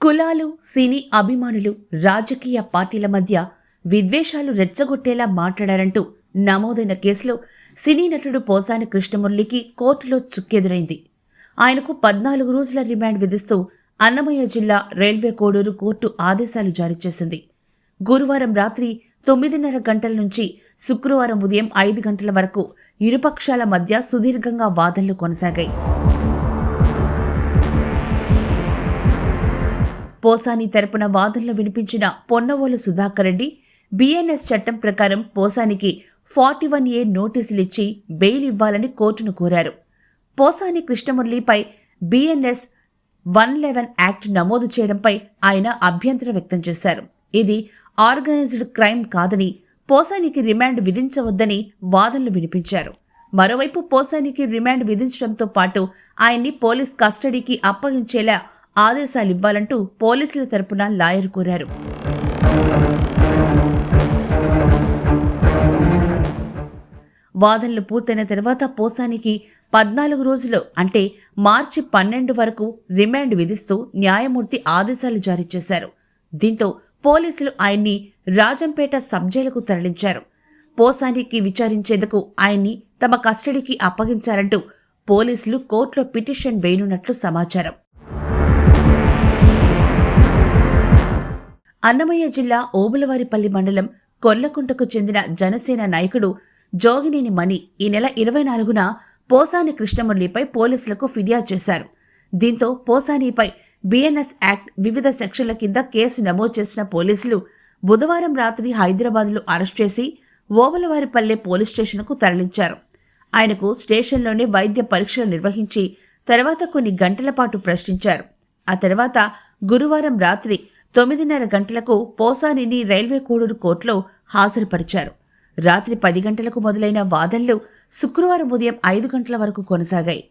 కులాలు సినీ అభిమానులు రాజకీయ పార్టీల మధ్య విద్వేషాలు రెచ్చగొట్టేలా మాట్లాడారంటూ నమోదైన కేసులో సినీ నటుడు పోసాని కృష్ణమురళికి కోర్టులో చుక్కెదురైంది. ఆయనకు పద్నాలుగు రోజుల రిమాండ్ విధిస్తూ అన్నమయ్య జిల్లా రైల్వే కోడూరు కోర్టు ఆదేశాలు జారీ చేసింది. గురువారం రాత్రి తొమ్మిదిన్నర గంటల నుంచి శుక్రవారం ఉదయం ఐదు గంటల వరకు ఇరుపక్షాల మధ్య సుదీర్ఘంగా వాదనలు కొనసాగాయి. పోసాని తరపున వాదనలు వినిపించిన పొన్నవోలు సుధాకర్ రెడ్డి బీఎన్ఎస్ చట్టం ప్రకారం పోసానికి ఫార్టీ వన్ ఏ నోటీసులు ఇచ్చి బెయిల్ ఇవ్వాలని కోర్టును కోరారు. పోసాని కృష్ణమురళిపై బీఎన్ఎస్ వన్ లెవెన్ యాక్ట్ నమోదు చేయడంపై ఆయన అభ్యంతరం వ్యక్తం చేశారు. ఇది ఆర్గనైజ్డ్ క్రైమ్ కాదని పోసానికి రిమాండ్ విధించవద్దని వాదనలు వినిపించారు. మరోవైపు పోసానికి రిమాండ్ విధించడంతో పాటు ఆయన్ని పోలీస్ కస్టడీకి అప్పగించేలా ఆదేశాలు ఇవ్వాలంటూ పోలీసుల తరపున లాయర్ కోరారు. వాదనలు పూర్తయిన తర్వాత పోసానికి పద్నాలుగు రోజులు అంటే మార్చి పన్నెండు వరకు రిమాండ్ విధిస్తూ న్యాయమూర్తి ఆదేశాలు జారీ చేశారు. దీంతో పోలీసులు ఆయన్ని రాజంపేట సబ్ జైలుకు తరలించారు. పోసానికి విచారించేందుకు ఆయన్ని తమ కస్టడీకి అప్పగించారంటూ పోలీసులు కోర్టులో పిటిషన్ వేయనున్నట్లు సమాచారం. అన్నమయ్య జిల్లా ఓబులవారిపల్లి మండలం కొల్లకుంటకు చెందిన జనసేన నాయకుడు జోగినేని మణి ఈ నెల ఇరవై నాలుగున పోసాని కృష్ణమురళిపై పోలీసులకు ఫిర్యాదు చేశారు. దీంతో పోసానిపై బిఎన్ఎస్ యాక్ట్ వివిధ సెక్షన్ల కింద కేసు నమోదు చేసిన పోలీసులు బుధవారం రాత్రి హైదరాబాద్లో అరెస్ట్ చేసి ఓబలవారిపల్లె పోలీస్ స్టేషన్కు తరలించారు. ఆయనకు స్టేషన్లోనే వైద్య పరీక్షలు నిర్వహించి తర్వాత కొన్ని గంటల పాటు ప్రశ్నించారు. ఆ తర్వాత గురువారం రాత్రి తొమ్మిదిన్నర గంటలకు పోసానిని రైల్వే కోడూరు కోర్టులో హాజరుపరిచారు. రాత్రి పది గంటలకు మొదలైన వాదనలు శుక్రవారం ఉదయం ఐదు గంటల వరకు కొనసాగాయి.